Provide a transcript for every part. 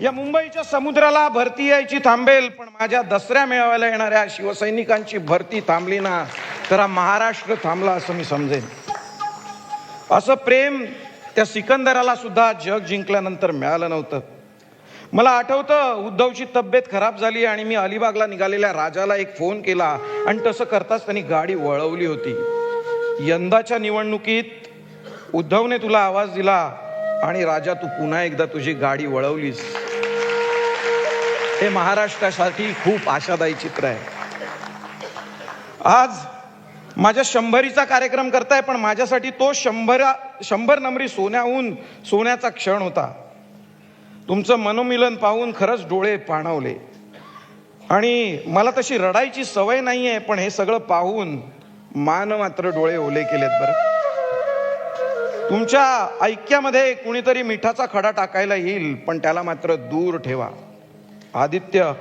या मुंबईच्या समुद्राला भरती यायची थांबेल पण माझ्या दसऱ्या मेळाव्याला येणाऱ्या शिवसैनिकांची भरती थांबली ना तर हा महाराष्ट्र थांबला असं मी समजेन. असं प्रेम त्या सिकंदराला सुद्धा जग जिंकल्यानंतर मिळालं नव्हतं. मला आठवतं उद्धवची तब्येत खराब झाली आणि मी अलिबागला निघालेल्या राजाला एक फोन केला आणि तसं करताच त्यांनी गाडी वळवली होती. यंदाच्या निवडणुकीत उद्धवने तुला आवाज दिला आणि राजा तू पुन्हा एकदा तुझी गाडी वळवलीस. हे महाराष्ट्रासाठी खूप आशादायी चित्र आहे. आज माझ्या शंभरीचा कार्यक्रम करताय पण माझ्यासाठी तो शंभरा शंभर नंबरी सोन्याहून सोन्याचा क्षण होता. तुमचं मनोमिलन पाहून खरंच डोळे पाणावले. आणि मला तशी रडायची सवय नाही आहे पण हे सगळं पाहून मान मात्र डोळे ओले केलेत बरं. तुमच्या ऐक्यामध्ये कुणीतरी मिठाचा खडा टाकायला येईल पण त्याला मात्र दूर ठेवा. आदित्य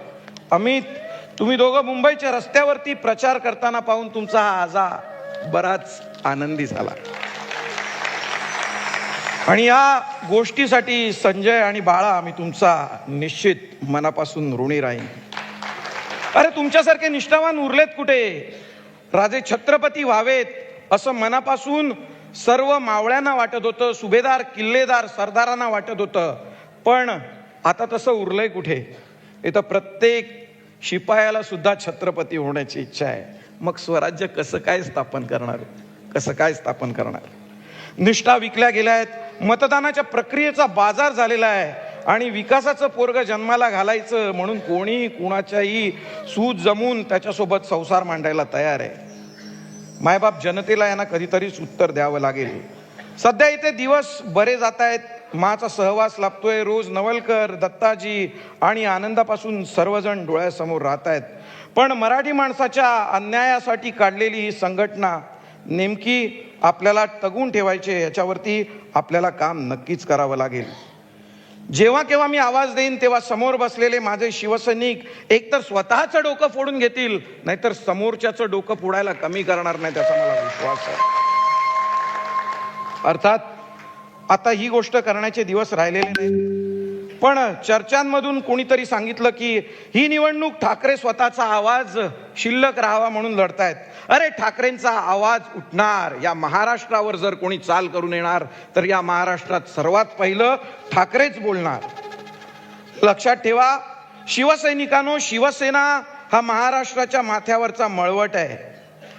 अमित तुम्ही दोघं मुंबईच्या रस्त्यावरती प्रचार करताना पाहून तुमचा हा आजा बराच आनंदी झाला. आणि या गोष्टीसाठी संजय आणि बाळा मी तुमचा निश्चित मनापासून ऋणी राहीन. अरे तुमच्यासारखे निष्ठावान उरलेत कुठे? राजे छत्रपती व्हावेत असं मनापासून सर्व मावळ्यांना वाटत होतं सुभेदार किल्लेदार सरदारांना वाटत होतं. पण आता तसं उरलंय कुठे? इथं प्रत्येक शिपायाला सुद्धा छत्रपती होण्याची इच्छा आहे. मग स्वराज्य कसं काय स्थापन करणार? कसं काय स्थापन करणार? निष्ठा विकल्या गेल्या आहेत. मतदानाच्या प्रक्रियेचा बाजार झालेला आहे. आणि विकासाचं पोरग जन्माला घालायचं म्हणून कोणी कुणाच्याही सूज जमून त्याच्यासोबत संसार मांडायला तयार आहे. मायबाप जनतेला यांना कधीतरीच उत्तर द्यावं लागेल. सध्या इथे दिवस बरे जात आहेत. माचा सहवास लाभतोय रोज नवलकर दत्ताजी आणि आनंदापासून सर्वजण डोळ्यासमोर राहत आहेत पण मराठी माणसाच्या अन्यायासाठी काढलेली ही संघटना नेमकी आपल्याला तगून ठेवायचे याच्यावरती आपल्याला काम नक्कीच करावं लागेल. जेव्हा केव्हा मी आवाज देईन तेव्हा समोर बसलेले माझे शिवसैनिक एकतर स्वतःचं डोकं फोडून घेतील नाहीतर समोरच्याचं डोकं फोडायला कमी करणार नाही त्याचा मला विश्वास आहे. अर्थात आता ही गोष्ट करण्याचे दिवस राहिलेले नाहीत. पण चर्चांमधून कोणीतरी सांगितलं की ही निवडणूक ठाकरे स्वतःचा आवाज शिल्लक राहावा म्हणून लढतायत. अरे ठाकरेंचा आवाज उठणार. या महाराष्ट्रावर जर कोणी चाल करून येणार तर या महाराष्ट्रात सर्वात पहिलं ठाकरेच बोलणार. लक्षात ठेवा शिवसैनिकांनो शिवसेना हा महाराष्ट्राच्या माथ्यावरचा मळवट आहे.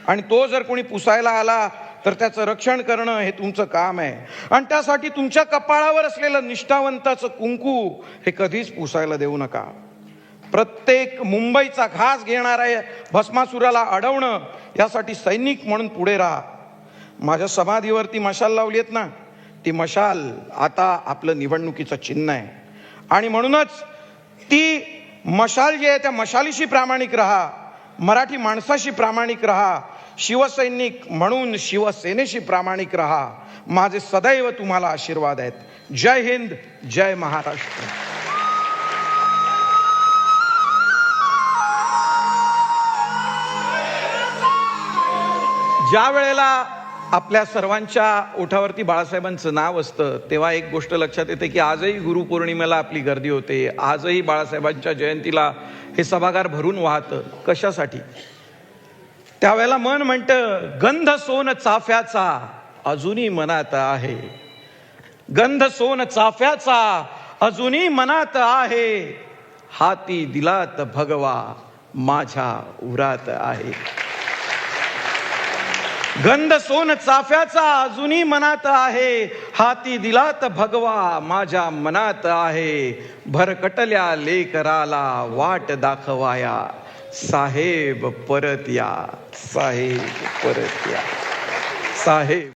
आणि तो जर कोणी पुसायला आला तर त्याचं रक्षण करणं हे तुमचं काम आहे. आणि त्यासाठी तुमच्या कपाळावर असलेलं निष्ठावंताचं कुंकू हे कधीच पुसायला देऊ नका. प्रत्येक मुंबईचा घास घेणाऱ्या भस्मासुराला अडवणं यासाठी सैनिक म्हणून पुढे राहा. माझ्या समाधीवरती मशाल लावली आहेत ना ती मशाल आता आपलं निवडणुकीचं चिन्ह आहे. आणि म्हणूनच ती मशाल जी आहे त्या मशालीशी प्रामाणिक राहा मराठी माणसाशी प्रामाणिक राहा शिवसैनिक म्हणून शिवसेनेशी प्रामाणिक राहा. माझे सदैव तुम्हाला आशीर्वाद आहेत. जय हिंद जय महाराष्ट्र. ज्या वेळेला आपल्या सर्वांच्या ओठावरती बाळासाहेबांचं नाव असतं तेव्हा एक गोष्ट लक्षात येते की आजही गुरुपौर्णिमेला आपली गर्दी होते. आजही बाळासाहेबांच्या जयंतीला हे सभागार भरून वाहतं. कशासाठी? त्यावेळेला मन म्हणतं गंध सोन चाफ्याचा अजूनही मनात आहे. गंध सोन चाफ्याचा अजूनही मनात आहे. हाती दिलात भगवा माझ्या उरात आहे. गंध सोन चाफ्याचा अजूनही मनात आहे. हाती दिलात भगवा माझ्या मनात आहे. भरकटल्या लेकराला वाट दाखवाया. साहेब परत या. साहेब परत या. साहेब